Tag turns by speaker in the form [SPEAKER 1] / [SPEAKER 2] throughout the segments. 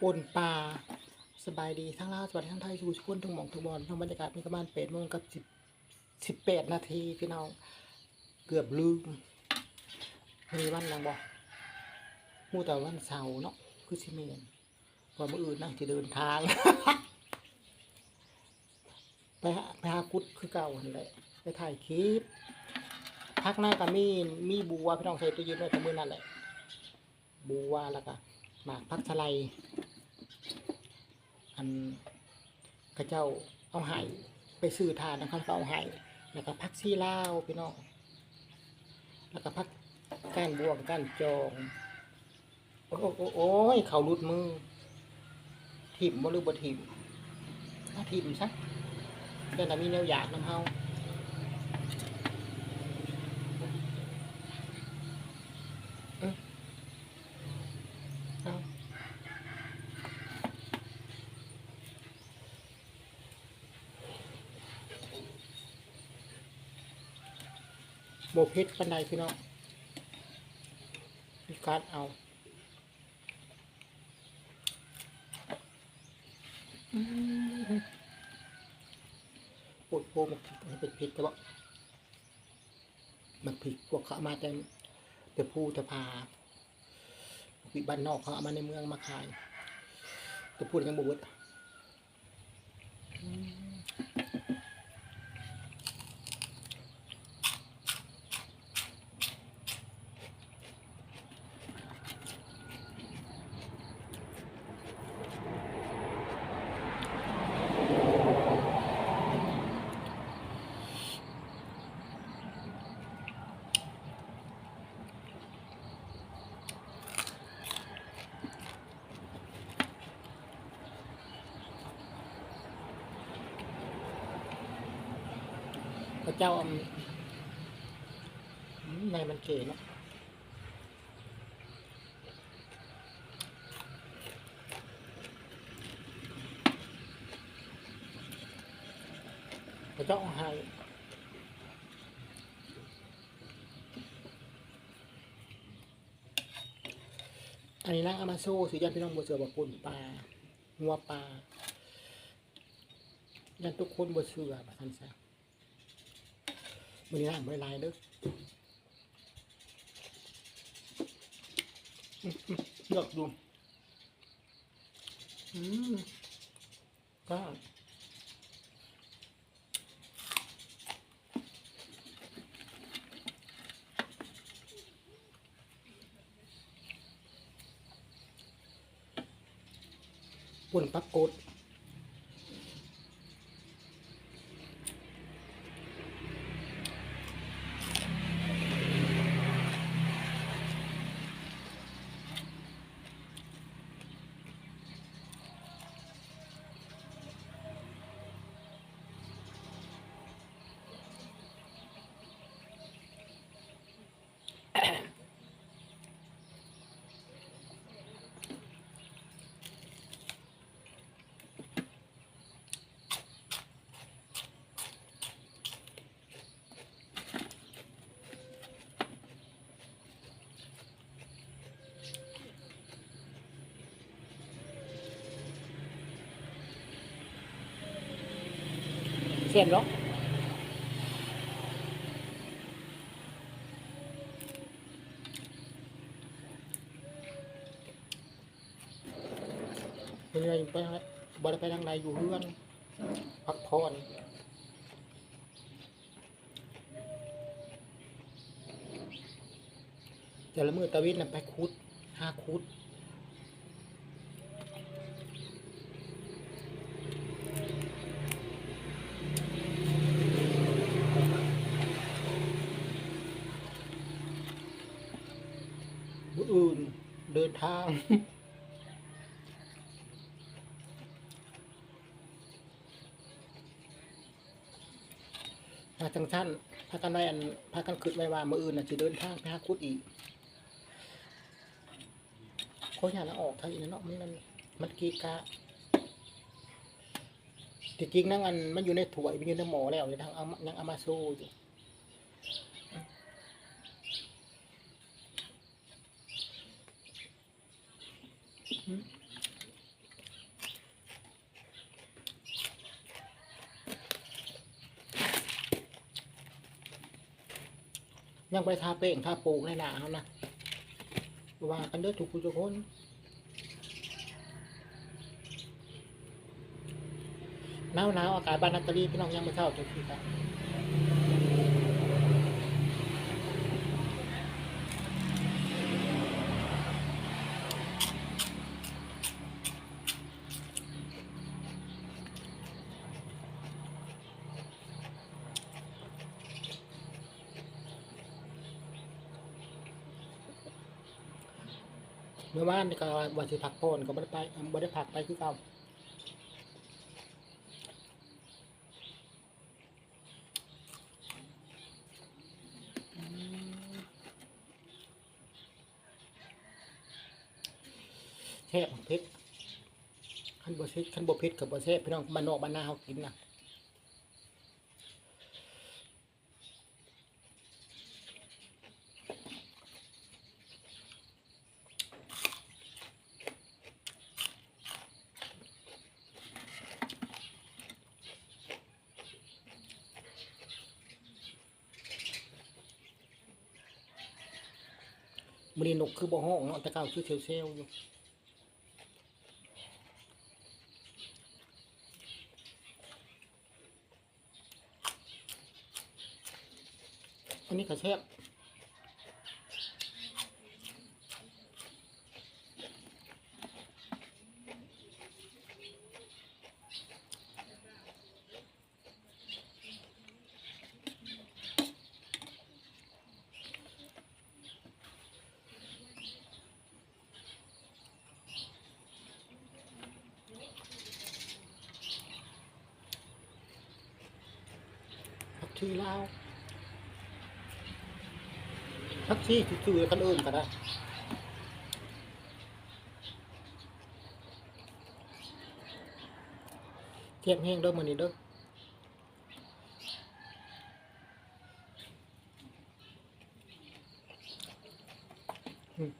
[SPEAKER 1] ปนปลาสบายดีทั้งลาวสวัสดีทั้งไทยทุกคนทุกหม่องทุกบอลทั้งบรรยากาศมีประมาณแปดโมงกับสิบสิบแปดนาทีพี่น้องเกือบลืมมีวันหลังบอกมูแต่วันเสาร์เนาะคือสิเมนพอมื่ออื่นนั่งจะเดินทางไปไปหากุดคือเก่าหันแหละไปถ่ายคลิปพักหน้าก็มีมีบัวพี่น้องใส่ตู้เย็นไว้กับมือนั่นแหละบัวแล้วก็หมากพักทลาย อันกระเจ้าเอาไห้ไปซื้อทานนะครับเอาไห้แล้วก็พักซี่ลาวพี่น้องแล้วก็พักก้านบวงก้านจองโอ้โอ้โอ้ยเขารุดมือถิ่มบ่หรือบ่ถิ่มถ้าถิ่มซะเดี๋ยวจะมีแนวอยากน้ำเฮาเอ้ยเอาโบเพชรปันไดพี่น้องมีการเอาปวดโพมันเป็นพิษแต่ว่ามันผิดพวกเขาเอามาแต่แต่ผู้แต่พาวิบ้านนอกเขาเอามาในเมืองมาขายแต่พูดยังบวช พระเจ้าอมอืมในมันเก๋นะพระเจ้าเอาให้อันนี้นั่งอามาโซ่สิยันพี่น้องบัวเสือบกปุ่นปลางัวปลายันทุกคนบัวเสือแบบทันซ มันนี้ไม่ลายเด้อเลือกดูอืมก็ปุ่นปักกด เสียนหรอเป็นไงไปทางไหนบ่ได้ไปทางไหนอยู่เฮือนพักผ่อนแต่ละมือตะวินน่ะไปคุดห้าคุด ผู้อื่น เดินทางพาจังท่านพากันไว้อันพากันคิดไว้ว่ามืออื่นน่ะจะเดินทางไปหาคุดอีกโคตรอยากจะออกทาอีกนะเนาะมันมันมันกีกะจริงๆนั่งอันมันอยู่ในถ้วยมันอยู่ในหม้อแล้วในทางเอามายังเอามาสู้อยู่ ยังไปทาเป้งทาปูในหนาเขานะว่ากันเด้อทุกผู้ทุกคนหนาวหนาวอากาศบ้านนาตาลีพี่น้องยังไม่เท่าทุกที่ครับ มื่อวานก็ว่าสิพักผ่อนก็บ่ได้ไปบ่ได้พักไปคือเก่าแซ่บเผ็ดขันบ่เผ็ดขันบ่เผ็ดกับบ่แซ่บพี่น้องบ้านนอกบ้านนาเฮากินนะ มื้อนี้นกคือบ่ห้องเนาะแต่เก้าคือเซลๆอยู่อันนี้ก็แซ่บ ผักชีลาวผักซี่ชื่อๆกันอื่นก็ได้เทียบแห้งเด้อมื้อนี้เด้ออืม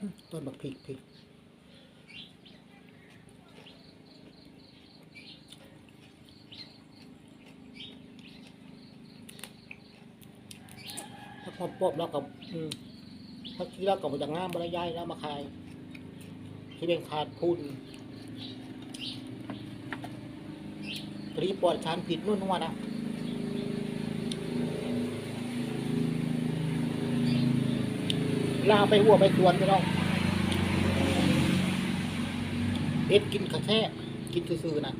[SPEAKER 1] อืม ต้นบักพริกพริกถ้าพอปอบแล้วกับถ้าที่แล้วกับจากงามบรยายแล้วมาขาย ที่เป็นขาดพูนรีปอดชานผิดนู่นนู่นนะลาไปหัวไปสวนไปน้อง เอ็ดกินกระแค่กินซื่อๆนะ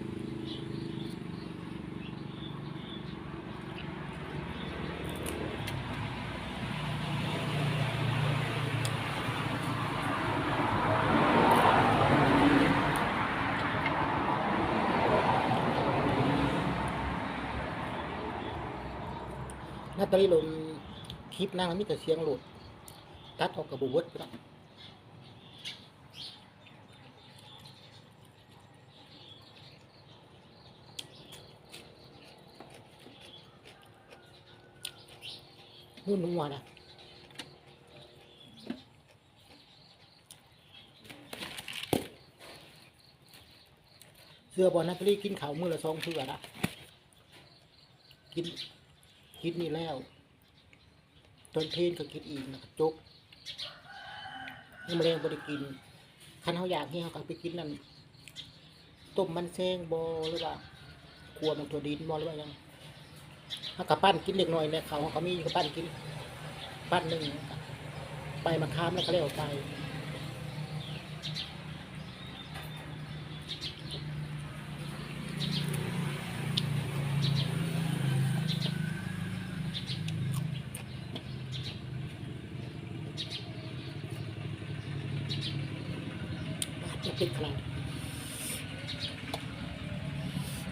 [SPEAKER 1] นาตาลีลงคลิปนั่งมีแต่เสียงหลุด ตัดออกกับบูเวิร์ดไปแล้ว นุ่นนัวนะเสื้อบอลนักเรียนกินข้าวมือละสองเสื้อนะกินกินนี่แล้วตอนเพลนก็กินอีกนะจกนี่มะเร็งบริกินคันเขาอยากที่เขาก็ไปกินนั่นต้มมันแซงบอหรือว่าขัวมันตัวดินบอหรือว่ายัง เขากับปั้นกินเล็กน้อยเนี่ยเขาเขามีเขาปั้นกิน ปั้นหนึ่งไปมาค้ามแล้วก็เลี้ยวไปจะเป็นขนาด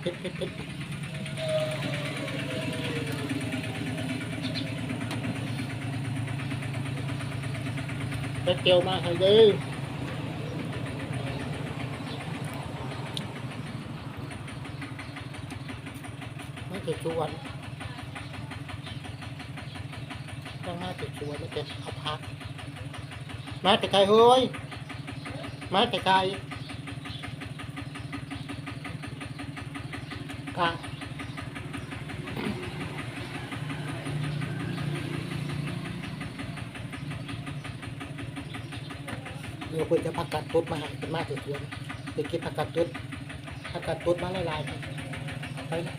[SPEAKER 1] เผ็ดเผ็ดเผ็ด เป็เกียวมาให้ดีไม่เคยชวนต้องหน้าติดตัวมันจะเอาพัก มาแต่ไกลเฮ้ย มาแต่ไกลกะ เพื่อจะพักกัดตุ๊ดมาให้เป็นมาติดตัวเดี๋ยวเก็บพักกัดตุ๊ดพักกัดตุ๊ดมาหลายๆไปนะ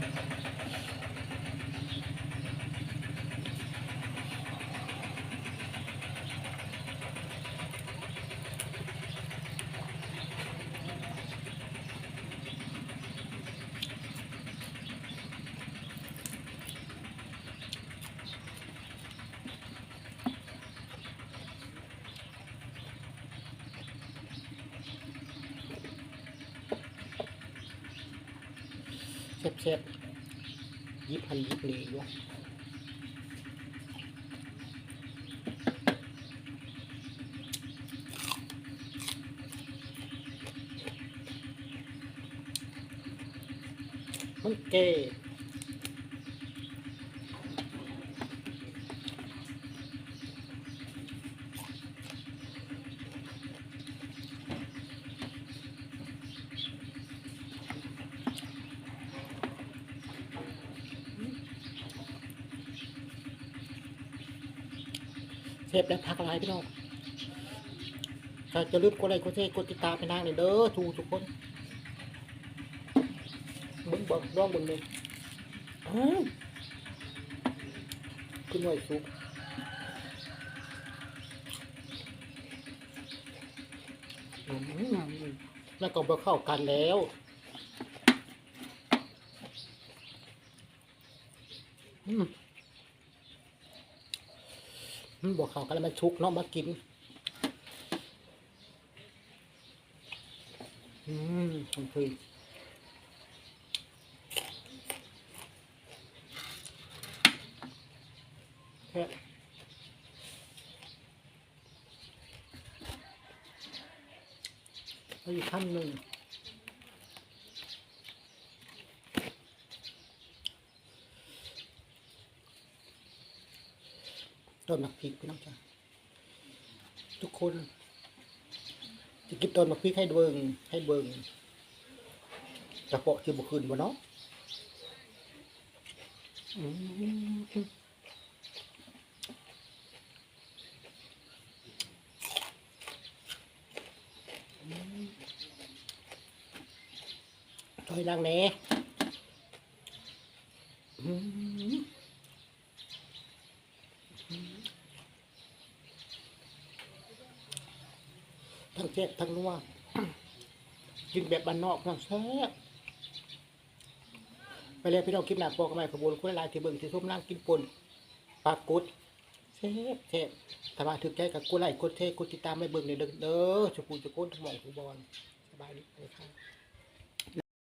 [SPEAKER 1] เช็ดเช็ดยิบพันยิบเหลยอยู่มันเก๋ เชฟได้พักอะไรพี่น้องก็จะลืมกดไลค์กดแชร์กดติดตามไปนางเลยเด้อทุกทุกคนมึงบอกร้องมึงเลยอ้าวขึ้นหน่อยสุกอืมแล้วก็บ่เข้ากันแล้วอืม อืมบอกเขากันแล้วมันชุกเนาะมากิน อืมมันคือแค่แล้วอีกขั้นหนึ่ง ต้นหมะพริกพี่น้องจ้ะทุกคนจะกินต้นหมะพริกให้เบิงให้เบิงกระเปาะที่บุคืนบ่เนาะอืมถอยหลังแหน่ ทั้งเจ็บทั้งนัวกินแบบบ้านนอกทั้งแซ่บไปเลยพี่น้องคลิปหนักพอกันใหม่ขบวนคุณลายที่เบิ่งที่ส้มนั่งกินปนปลากุดแซ่บแซ่บถ้ามาถึงใจกับกูไลายกดเทกดติดตามไม่เบิ่งในเด้อเด้อชุกูจะก้นสมองทุบอลสบายดีเลยค่ะ